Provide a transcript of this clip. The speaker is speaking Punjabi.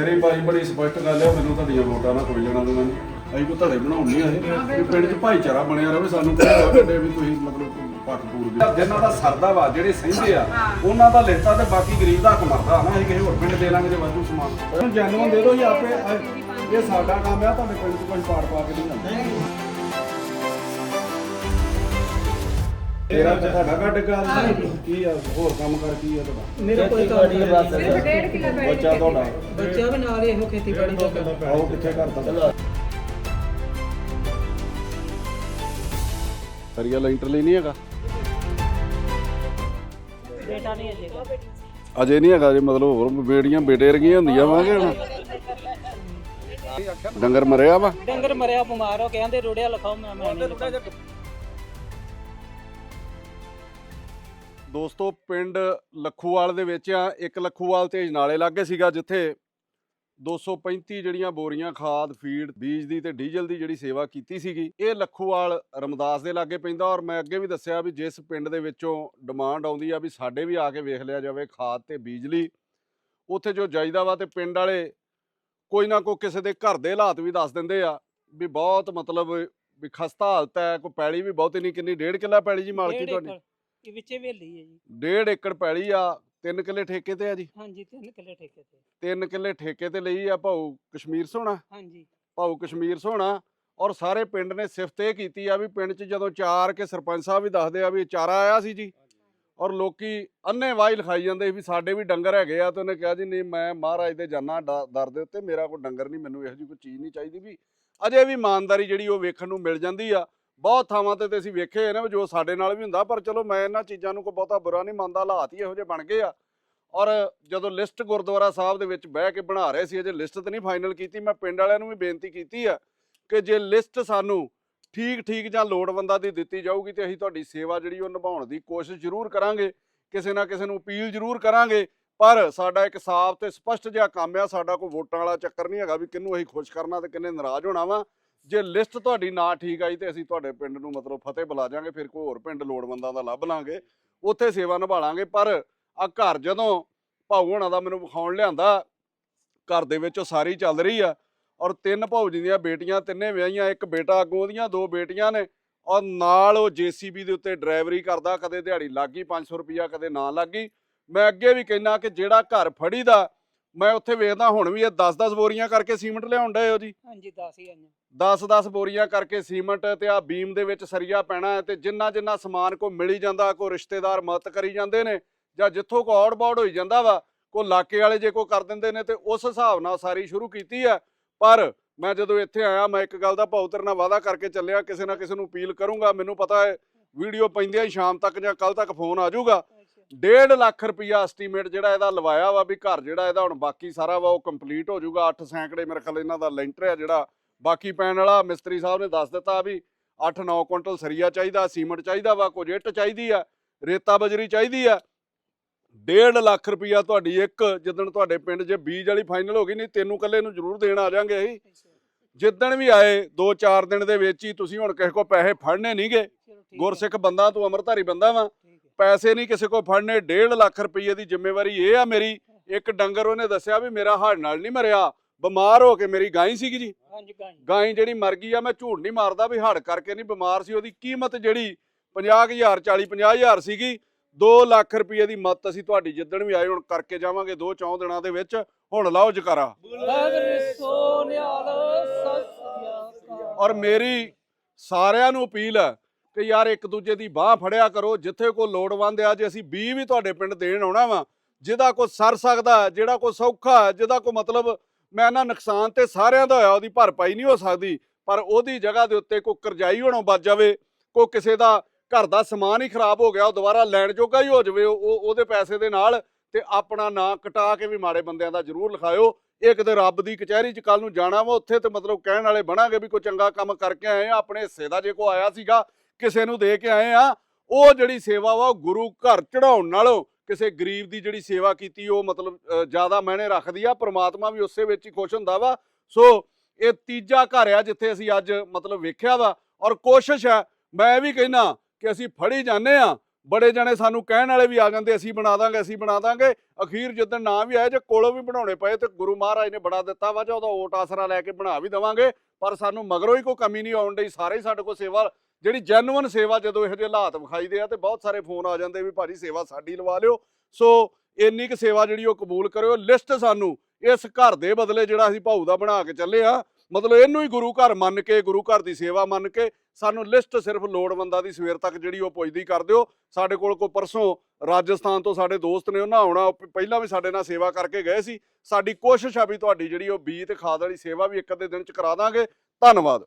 ਮੇਰੀ ਬਾਈ ਬੜੀ ਸਪਸ਼ਟ ਗੱਲ ਹੈ ਮੈਨੂੰ ਤੁਹਾਡੀਆਂ ਵੋਟਾਂ ਨਾਲ ਕੋਈ ਲੈਣਾ ਦੇਣਾ ਨਹੀਂ। ਅਸੀਂ ਕੋ ਧੜੇ ਬਣਾਉਣੀ ਆ ਇਹ। ਵੀ ਪਿੰਡ 'ਚ ਭਾਈਚਾਰਾ ਬਣਿਆ ਰਹੇ ਸਾਨੂੰ ਕੋਈ ਕਹਿੰਦੇ ਵੀ ਤੁਸੀਂ ਮਤਲਬ ਪੱਟ ਪੂਰ ਗਏ ਜਿਨ੍ਹਾਂ ਦਾ ਸਰਦਾ ਵਾ ਜਿਹੜੇ ਸਹਿੰਦੇ ਆ ਉਹਨਾਂ ਦਾ ਲਿਖਤਾ ਤੇ ਬਾਕੀ ਗਰੀਬ ਦਾ ਹੱਕ ਮਰਦਾ। ਨਾ ਅਸੀਂ ਕਿਸੇ ਹੋਰ ਪਿੰਡ ਦੇ ਲਾਂਗੇ ਜੇ ਵਾਧੂ ਸਮਾਨ। ਜੈਨੂਨ ਦੇ ਦਿਓ ਜੀ ਆਪੇ ਇਹ ਸਾਡਾ ਕੰਮ ਆ ਤੁਹਾਡੇ ਪਿੰਡ 'ਚ ਕੋਈ ਪਾੜ ਪਾ ਕੇ ਨਹੀਂ ਜਾਂਦਾ ਤੇਰਾ ਤੇ ਤੁਹਾਡਾ ਕੱਢ ਗੱਲ ਕੀ ਆ ਹੋਰ ਕੰਮ ਕਰ ਕੀ ਆ ਤੁਹਾਡਾ? ਮੇਰਾ ਕੋਈ ਕੰਮ ਨਹੀਂ। ਬਸ ਸਿਰਫ ਡੇਢ ਕਿਲੋ ਬੈਠ ਬੱਚਾ ਤੁਹਾਡਾ। ਬੱਚਾ ਵੀ ਨਾਲ ਇਹੋ ਖੇਤੀਬਾੜੀ ਦਾ ਕੰਮ। ਆਓ ਕਿੱਥੇ ਕਰਦਾ ਸਰੀਆ ਲੈਂਟਰ ਲਈ ਨਹੀਂ ਹੈਗਾ? ਬੇਟਾ ਨਹੀਂ ਅਜੇ ਅਜੇ ਨਹੀਂ ਹੈਗਾ ਜੇ ਮਤਲਬ ਹੋਰ ਬੇੜੀਆਂ ਬੇਟੇ ਰਗੀਆਂ ਹੁੰਦੀਆਂ ਵਾਂਗੇ ਹੁਣ? ਡੰਗਰ ਮਰਿਆ ਵਾ? ਡੰਗਰ ਮਰਿਆ ਬਿਮਾਰ ਹੋ ਕੇ ਆਂਦੇ ਰੋੜਿਆ ਲਿਖਾਓ ਮੈਂ ਮੈਂ ਨਹੀਂ ਲਿਖਾਉਂਦਾ। ਦੋਸਤੋ ਪਿੰਡ ਲੱਖੂਵਾਲ ਦੇ ਵਿੱਚ ਆ। ਇੱਕ ਲੱਖੂਵਾਲ ਤੇ ਅਜਨਾਲੇ ਲਾਗੇ ਸੀਗਾ ਜਿੱਥੇ 235 ਜਿਹੜੀਆਂ ਬੋਰੀਆਂ ਖਾਦ ਫੀਡ ਬੀਜ ਦੀ ਤੇ ਡੀਜ਼ਲ ਦੀ ਜਿਹੜੀ ਸੇਵਾ ਕੀਤੀ ਸੀਗੀ ਇਹ ਲੱਖੂਵਾਲ ਰਮਦਾਸ ਦੇ ਲਾਗੇ ਪੈਂਦਾ। ਔਰ ਮੈਂ ਅੱਗੇ ਵੀ ਦੱਸਿਆ ਵੀ ਜਿਸ ਪਿੰਡ ਦੇ ਵਿੱਚੋਂ ਡਿਮਾਂਡ ਆਉਂਦੀ ਆ ਵੀ ਸਾਡੇ ਵੀ ਆ ਕੇ ਵੇਖ ਲਿਆ ਜਾਵੇ ਖਾਦ ਤੇ ਬਿਜਲੀ ਉੱਥੇ ਜੋ ਜਾਈਦਾ ਵਾ ਤੇ ਪਿੰਡ ਵਾਲੇ ਕੋਈ ਨਾ ਕੋਈ ਕਿਸੇ ਦੇ ਘਰ ਦੇ ਹਾਲਾਤ ਵੀ ਦੱਸ ਦਿੰਦੇ ਆ ਵੀ ਬਹੁਤ ਮਤਲਬ ਵੀ ਖਸਤਾ ਹਾਲਤ ਹੈ ਕੋਈ ਪੈਲੀ ਵੀ ਬਹੁਤੀ ਨਹੀਂ ਕਿੰਨੀ ਡੇਢ ਕਿੱਲਾ ਪੈਲੀ ਜੀ ਮਾਲਕੀ ਤੁਹਾਡੀ। ਇਹ ਵਿੱਚੇ ਵੇਲੀ ਹੈ ਜੀ। ਡੇਢ ਏਕੜ ਪੈਲੀ ਆ ਤਿੰਨ ਕਿੱਲੇ ਠੇਕੇ ਤੇ ਆ ਜੀ। ਹਾਂਜੀ ਤਿੰਨ ਕਿੱਲੇ ਠੇਕੇ ਤੇ। ਤਿੰਨ ਕਿੱਲੇ ਠੇਕੇ ਤੇ ਲਈ ਆ ਭਾਊ ਕਸ਼ਮੀਰ ਸੋਹਣਾ ਹਾਂਜੀ। ਭਾਊ ਕਸ਼ਮੀਰ ਸੋਹਣਾ ਔਰ ਸਾਰੇ ਪਿੰਡ ਨੇ ਸਿਫਤ ਇਹ ਕੀਤੀ ਆ ਵੀ ਪਿੰਡ 'ਚ ਜਦੋਂ ਚਾਰ ਕੇ ਸਰਪੰਚ ਸਾਹਿਬ ਵੀ ਦੱਸਦੇ ਆ ਵੀ ਚਾਰਾ ਆਇਆ ਸੀ ਜੀ ਔਰ ਲੋਕੀ ਅੰਨੇ ਵਾਹੀ ਲਿਖਾਈ ਜਾਂਦੇ ਵੀ ਸਾਡੇ ਵੀ ਡੰਗਰ ਹੈਗੇ ਆ ਤੇ ਉਹਨੇ ਕਿਹਾ ਜੀ ਨਹੀਂ ਮੈਂ ਮਹਾਰਾਜ ਦੇ ਜਾਨਾ ਦਰ ਦੇ ਉੱਤੇ ਮੇਰਾ ਕੋਈ ਡੰਗਰ ਨਹੀਂ ਮੈਨੂੰ ਇਹੋ ਜਿਹੀ ਕੋਈ ਚੀਜ਼ ਨਹੀਂ ਚਾਹੀਦੀ ਵੀ ਅਜੇ ਵੀ ਇਮਾਨਦਾਰੀ ਜਿਹੜੀ ਉਹ ਵੇਖਣ ਨੂੰ ਮਿਲ ਜਾਂਦੀ ਆ ਬਹੁਤ ਥਾਵਾਂ ਤੇ ਤੇ ਅਸੀਂ ਵੇਖੇ ਆ ਨਾ ਵੀ ਜੋ ਸਾਡੇ ਨਾਲ ਵੀ ਹੁੰਦਾ, ਪਰ ਚਲੋ ਮੈਂ ਇਹਨਾਂ ਚੀਜ਼ਾਂ ਨੂੰ ਕੋਈ ਬਹੁਤਾ ਬੁਰਾ ਨਹੀਂ ਮੰਨਦਾ, ਹਾਲਾਤ ਹੀ ਇਹੋ ਜਿਹੇ ਬਣ ਗਏ ਆ। ਔਰ ਜਦੋਂ ਲਿਸਟ ਗੁਰਦੁਆਰਾ ਸਾਹਿਬ ਦੇ ਵਿੱਚ ਬਹਿ ਕੇ ਬਣਾ ਰਹੇ ਸੀ, ਅਜੇ ਲਿਸਟ ਤਾਂ ਨਹੀਂ ਫਾਈਨਲ ਕੀਤੀ, ਮੈਂ ਪਿੰਡ ਵਾਲਿਆਂ ਨੂੰ ਵੀ ਬੇਨਤੀ ਕੀਤੀ ਆ ਕਿ ਜੇ ਲਿਸਟ ਸਾਨੂੰ ਠੀਕ ਠੀਕ ਜਾਂ ਲੋੜਵੰਦਾਂ ਦੀ ਦਿੱਤੀ ਜਾਊਗੀ ਤੇ ਅਸੀਂ ਤੁਹਾਡੀ ਸੇਵਾ ਜਿਹੜੀ ਉਹ ਨਿਭਾਉਣ ਦੀ ਕੋਸ਼ਿਸ਼ ਜ਼ਰੂਰ ਕਰਾਂਗੇ, ਕਿਸੇ ਨਾ ਕਿਸੇ ਨੂੰ ਅਪੀਲ ਜ਼ਰੂਰ ਕਰਾਂਗੇ, ਪਰ ਸਾਡਾ ਇੱਕ ਸਾਫ਼ ਤੇ ਸਪਸ਼ਟ ਜਿਹਾ ਕੰਮ ਆ, ਸਾਡਾ ਕੋਈ ਵੋਟਾਂ ਵਾਲਾ ਚੱਕਰ ਨਹੀਂ ਹੈਗਾ ਵੀ ਕਿਹਨੂੰ ਅਸੀਂ ਖੁਸ਼ ਕਰਨਾ ਤੇ ਕਿੰਨੇ ਨਾਰਾਜ਼ ਹੋਣਾ ਵਾ। ਜੇ ਲਿਸਟ ਤੁਹਾਡੀ ਨਾ ਠੀਕ ਆਈ ਤੇ ਅਸੀਂ ਤੁਹਾਡੇ ਪਿੰਡ ਨੂੰ ਮਤਲਬ ਫਤਿਹ ਬੁਲਾ ਜਾਾਂਗੇ ਫਿਰ ਕੋਈ ਹੋਰ ਪਿੰਡ ਲੋੜਵੰਦਾਂ ਦਾ ਲੱਭ ਲਾਂਗੇ, ਉੱਥੇ ਸੇਵਾ ਨਿਭਾਲਾਂਗੇ ਪਰ ਆ ਘਰ ਜਦੋਂ ਭਾਊ ਹੋਣਾ ਦਾ ਮੈਨੂੰ ਵਿਖਾਉਣ ਲਿਆਂਦਾ, ਘਰ ਦੇ ਵਿੱਚ ਉਹ ਸਾਰੀ ਚੱਲ ਰਹੀ ਆ ਔਰ ਤਿੰਨ ਭਾਊ ਜੀ ਦੀਆਂ ਬੇਟੀਆਂ, ਤਿੰਨੇ ਵਿਆਹੀਆਂ, ਇੱਕ ਬੇਟਾ, ਅੱਗੋਂ ਉਹਦੀਆਂ ਦੋ ਬੇਟੀਆਂ ਨੇ ਔਰ ਨਾਲ ਉਹ ਜੀਸੀਬੀ ਦੇ ਉੱਤੇ ਡਰਾਈਵਰੀ ਕਰਦਾ, ਕਦੇ ਦਿਹਾੜੀ ਲੱਗ ਲੱਗੀ 500 ਰੁਪਿਆ ਕਦੇ ਨਾ ਲੱਗ ਗਈ। ਮੈਂ ਅੱਗੇ ਵੀ ਕਹਿੰਦਾ ਕਿ ਜਿਹੜਾ ਘਰ ਫੜੀਦਾ, ਮੈਂ ਉੱਥੇ ਵੇਖਦਾ, ਹੁਣ ਵੀ ਇਹ 10-10 ਬੋਰੀਆਂ ਕਰਕੇ ਸੀਮੈਂਟ ਲਿਆਉਣ ਡਏ ਹੋ ਜੀ। ਹਾਂਜੀ 10 ਹੀ ਆਈਆਂ। 10-10 ਬੋਰੀਆਂ ਕਰਕੇ ਸੀਮੈਂਟ ਤੇ ਆ ਬੀਮ ਦੇ ਵਿੱਚ ਸਰੀਆ ਪੈਣਾ ਹੈ ਤੇ ਜਿੰਨਾ ਜਿੰਨਾ ਸਮਾਨ ਕੋ ਮਿਲੀ ਜਾਂਦਾ ਕੋ ਰਿਸ਼ਤੇਦਾਰ ਮਦਦ ਕਰੀ ਜਾਂਦੇ ਨੇ ਜਾਂ ਜਿੱਥੋਂ ਕੋ ਔੜ ਬੌੜ ਹੋਈ ਜਾਂਦਾ ਵਾ ਕੋ ਇਲਾਕੇ ਵਾਲੇ ਜੇ ਕੋ ਕਰ ਦਿੰਦੇ ਨੇ ਤੇ ਉਸ ਹਿਸਾਬ ਨਾਲ ਸਾਰੀ ਸ਼ੁਰੂ ਕੀਤੀ ਹੈ। ਪਰ ਮੈਂ ਜਦੋਂ ਇੱਥੇ ਆਇਆ ਮੈਂ ਇੱਕ ਗੱਲ ਦਾ ਭਾਉ ਤੇਰੇ ਨਾਲ ਵਾਅਦਾ ਕਰਕੇ ਚੱਲਿਆ ਕਿਸੇ ਨਾ ਕਿਸੇ ਨੂੰ ਅਪੀਲ ਕਰੂੰਗਾ ਮੈਨੂੰ ਪਤਾ ਹੈ ਵੀਡੀਓ ਪੈਂਦਿਆਂ ਹੀ ਸ਼ਾਮ ਤੱਕ ਜਾਂ ਕੱਲ ਤੱਕ ਫੋਨ ਆ ਜਾਊਗਾ। ਡੇਢ ਲੱਖ ਰੁਪਈਆ ਐਸਟੀਮੇਟ ਜਿਹੜਾ ਇਹਦਾ ਲਵਾਇਆ ਵਾ ਵੀ ਘਰ ਜਿਹੜਾ ਇਹਦਾ ਹੁਣ ਬਾਕੀ ਸਾਰਾ ਵਾ ਉਹ ਕੰਪਲੀਟ ਹੋ ਜਾਊਗਾ 8 ਸੈਂਕੜੇ ਮੇਰੇ ਖਿਆਲ ਇਹਨਾਂ ਦਾ ਲੈਂਟਰ ਹੈ ਜਿਹੜਾ ਬਾਕੀ ਪੈਣ ਵਾਲਾ ਮਿਸਤਰੀ ਸਾਹਿਬ ਨੇ ਦੱਸ ਦਿੱਤਾ ਵੀ 8-9 ਕੁਇੰਟਲ ਸਰੀਆ ਚਾਹੀਦਾ ਸੀਮੈਂਟ ਚਾਹੀਦਾ ਵਾ ਕੁਝ ਇੱਟ ਚਾਹੀਦੀ ਆ ਰੇਤਾ ਬਜਰੀ ਚਾਹੀਦੀ ਆ। ਡੇਢ ਲੱਖ ਰੁਪਈਆ ਤੁਹਾਡੀ ਇੱਕ ਜਿੱਦਣ ਤੁਹਾਡੇ ਪਿੰਡ 'ਚ ਬੀਜ ਵਾਲੀ ਫਾਈਨਲ ਹੋ ਗਈ ਨਹੀਂ ਤੈਨੂੰ ਕੱਲੇ ਨੂੰ ਜ਼ਰੂਰ ਦੇਣ ਆ ਜਾਾਂਗੇ ਅਸੀਂ। ਜਿੱਦਣ ਵੀ ਆਏ 2-4 ਦਿਨ ਦੇ ਵਿੱਚ ਹੀ ਤੁਸੀਂ ਹੁਣ ਕਿਸੇ ਕੋ ਪੈਸੇ ਫੜਨੇ ਨਹੀਂਗੇ ਗੁਰਸਿੱਖ ਬੰਦਾ ਤੂੰ ਅਮਰਧਾਰੀ ਬੰਦਾ ਵਾ। ਪੈਸੇ ਨਹੀਂ ਕਿਸੇ ਕੋ ਫੜਨੇ 1.5 ਲੱਖ ਰੁਪਏ ਦੀ ਜ਼ਿੰਮੇਵਾਰੀ ਇਹ ਆ ਮੇਰੀ। ਇੱਕ ਡੰਗਰ ਉਹਨੇ ਦੱਸਿਆ ਵੀ ਮੇਰਾ ਹੜ ਨਾਲ ਨਹੀਂ ਮਰਿਆ। ਬਿਮਾਰ ਹੋ ਕੇ ਮੇਰੀ ਗਾਂ ਸੀਗੀ ਜੀ। ਹਾਂਜੀ ਗਾਂ ਗਾਂ ਜਿਹੜੀ ਮਰ ਗਈ ਆ ਮੈਂ ਝੂਠ ਨਹੀਂ ਮਾਰਦਾ ਵੀ ਹੜ ਕਰਕੇ ਨਹੀਂ ਬਿਮਾਰ ਸੀ। ਉਹਦੀ ਕੀਮਤ ਜਿਹੜੀ 50000 40 50000 ਸੀਗੀ 2 ਲੱਖ ਰੁਪਏ ਦੀ ਮਤ ਅਸੀਂ ਤੁਹਾਡੀ ਜਿੱਦਣ ਵੀ ਆਏ ਹੁਣ ਕਰਕੇ ਜਾਵਾਂਗੇ ਦੋ ਚੌਂ ਦਿਨਾਂ ਦੇ ਵਿੱਚ। ਹੁਣ ਲਾਓ ਜਕਾਰਾ। ਔਰ ਮੇਰੀ ਸਾਰਿਆਂ ਨੂੰ ਅਪੀਲ ਹੈ ਕਿ ਯਾਰ ਇੱਕ ਦੂਜੇ ਦੀ ਬਾਹ ਫੜਿਆ ਕਰੋ ਜਿੱਥੇ ਕੋਈ ਲੋੜਵੰਦ ਆ ਜੇ ਅਸੀਂ 20 ਵੀ ਤੁਹਾਡੇ ਪਿੰਡ ਦੇਣ ਆਉਣਾ ਵਾ ਜਿਹਦਾ ਕੋਈ ਸਰ ਸਕਦਾ ਜਿਹੜਾ ਕੋਈ ਸੌਖਾ ਜਿਹਦਾ ਕੋਈ ਮਤਲਬ ਮੈਂ ਨਾ ਨੁਕਸਾਨ ਤੇ ਸਾਰਿਆਂ ਦਾ ਹੋਇਆ, ਉਹਦੀ ਭਰਪਾਈ ਨਹੀਂ ਹੋ ਸਕਦੀ, ਪਰ ਉਹਦੀ ਜਗ੍ਹਾ ਦੇ ਉੱਤੇ ਕੋਈ ਕਰਜ਼ਾਈ ਹੋਣੋਂ ਬਚ ਜਾਵੇ, ਕੋਈ ਕਿਸੇ ਦਾ ਘਰ ਦਾ ਸਮਾਨ ਹੀ ਖਰਾਬ ਹੋ ਗਿਆ, ਉਹ ਦੁਬਾਰਾ ਲੈਣ ਜੋਗਾ ਹੀ ਹੋ ਜਾਵੇ, ਉਹ ਉਹਦੇ ਪੈਸੇ ਦੇ ਨਾਲ ਤੇ ਆਪਣਾ ਨਾਂ ਕਟਾ ਕੇ ਵੀ ਮਾੜੇ ਬੰਦਿਆਂ ਦਾ ਜ਼ਰੂਰ ਲਿਖਾਇਓ। ਇਹ ਕਿਤੇ ਰੱਬ ਦੀ ਕਚਹਿਰੀ 'ਚ ਕੱਲ ਨੂੰ ਜਾਣਾ ਵਾ, ਉੱਥੇ ਤੇ ਮਤਲਬ ਕਹਿਣ ਵਾਲੇ ਬਣਾਂਗੇ ਵੀ ਕੋਈ ਚੰਗਾ ਕੰਮ ਕਰਕੇ ਆਏ ਆ, ਆਪਣੇ ਹਿੱਸੇ ਦਾ ਜੇ ਕੋ ਆਇਆ ਸੀਗਾ, ਕਿਸੇ ਨੂੰ ਦੇ ਕੇ ਆਏ ਆ, ਉਹ ਜਿਹੜੀ ਸੇਵਾ ਵਾ, ਉਹ ਗੁਰੂ ਘਰ ਚੜਾਉਣ ਨਾਲੋਂ ਕਿਸੇ ਗਰੀਬ ਦੀ ਜਿਹੜੀ ਸੇਵਾ ਕੀਤੀ, ਉਹ ਮਤਲਬ ਜ਼ਿਆਦਾ ਮਾਇਨੇ ਰੱਖਦੀ ਆ, ਪ੍ਰਮਾਤਮਾ ਵੀ ਉਸੇ ਵਿੱਚ ਹੀ ਖੁਸ਼ ਹੁੰਦਾ ਵਾ। ਸੋ, ਇਹ ਤੀਜਾ ਘਰ ਆ ਜਿੱਥੇ ਅਸੀਂ ਅੱਜ ਮਤਲਬ ਵੇਖਿਆ ਵਾ, ਔਰ ਕੋਸ਼ਿਸ਼ ਹੈ ਮੈਂ ਇਹ ਵੀ ਕਹਿਣਾ ਕਿ ਅਸੀਂ ਫੜੀ ਜਾਂਦੇ ਆ, ਬੜੇ ਜਣੇ ਸਾਨੂੰ ਕਹਿਣ ਵਾਲੇ ਵੀ ਆ ਜਾਂਦੇ, ਅਸੀਂ ਬਣਾ ਦਾਂਗੇ, ਅਸੀਂ ਬਣਾ ਦਾਂਗੇ। ਅਖੀਰ ਜਦੋਂ ਨਾ ਵੀ ਆਏ, ਜੇ ਕੋਲੋਂ ਵੀ ਬਣਾਉਣੇ ਪਏ, ਤੇ ਗੁਰੂ ਮਹਾਰਾਜ ਨੇ ਬਣਾ ਦਿੱਤਾ ਵਾ, ਜੇ ਉਹਦਾ ਓਟ ਆਸਰਾ ਲੈ ਕੇ ਬਣਾ ਵੀ ਦਵਾਂਗੇ, ਪਰ ਸਾਨੂੰ ਮਗਰੋਂ ਹੀ ਕੋਈ ਕਮੀ ਨਹੀਂ ਆਉਣ ਡਈ, ਸਾਰੇ ਹੀ ਸਾਡੇ ਕੋਲ ਸੇਵਾ ਜਿਹੜੀ ਜੈਨੂਅਨ ਸੇਵਾ ਜਦੋਂ ਇਹੋ ਜਿਹੇ ਹਾਲਾਤ ਵਿਖਾਈਦੇ ਆ ਤੇ ਬਹੁਤ ਸਾਰੇ ਫੋਨ ਆ ਜਾਂਦੇ ਵੀ ਭਾਜੀ ਸੇਵਾ ਸਾਡੀ ਲਵਾ ਲਿਓ। ਸੋ ਇੰਨੀ ਕੁ ਸੇਵਾ ਜਿਹੜੀ ਉਹ ਕਬੂਲ ਕਰਿਓ। ਲਿਸਟ ਸਾਨੂੰ ਇਸ ਘਰ ਦੇ ਬਦਲੇ ਜਿਹੜਾ ਅਸੀਂ ਭਾਊ ਦਾ ਬਣਾ ਕੇ ਚੱਲੇ ਆ। ਮਤਲਬ ਇਹਨੂੰ ਹੀ ਗੁਰੂ ਘਰ ਮੰਨ ਕੇ, ਗੁਰੂ ਘਰ ਦੀ ਸੇਵਾ ਮੰਨ ਕੇ ਸਾਨੂੰ ਲਿਸਟ ਸਿਰਫ ਲੋੜਵੰਦਾਂ ਦੀ ਸਵੇਰ ਤੱਕ ਜਿਹੜੀ ਉਹ ਪੁੱਜਦੀ ਕਰ ਦਿਓ। ਸਾਡੇ ਕੋਲ ਕੋਈ ਪਰਸੋਂ ਰਾਜਸਥਾਨ ਤੋਂ ਸਾਡੇ ਦੋਸਤ ਨੇ ਉਹਨਾਂ ਆਉਣਾ ਪਹਿਲਾਂ ਵੀ ਸਾਡੇ ਨਾਲ ਸੇਵਾ ਕਰਕੇ ਗਏ ਸੀ। ਸਾਡੀ ਕੋਸ਼ਿਸ਼ ਆ ਵੀ ਤੁਹਾਡੀ ਜਿਹੜੀ ਉਹ ਬੀਜ ਤੇ ਖਾਦ ਵਾਲੀ ਸੇਵਾ ਵੀ ਇੱਕ ਅੱਧੇ ਦਿਨ ਚ ਕਰਾ ਦਾਂਗੇ। ਧੰਨਵਾਦ।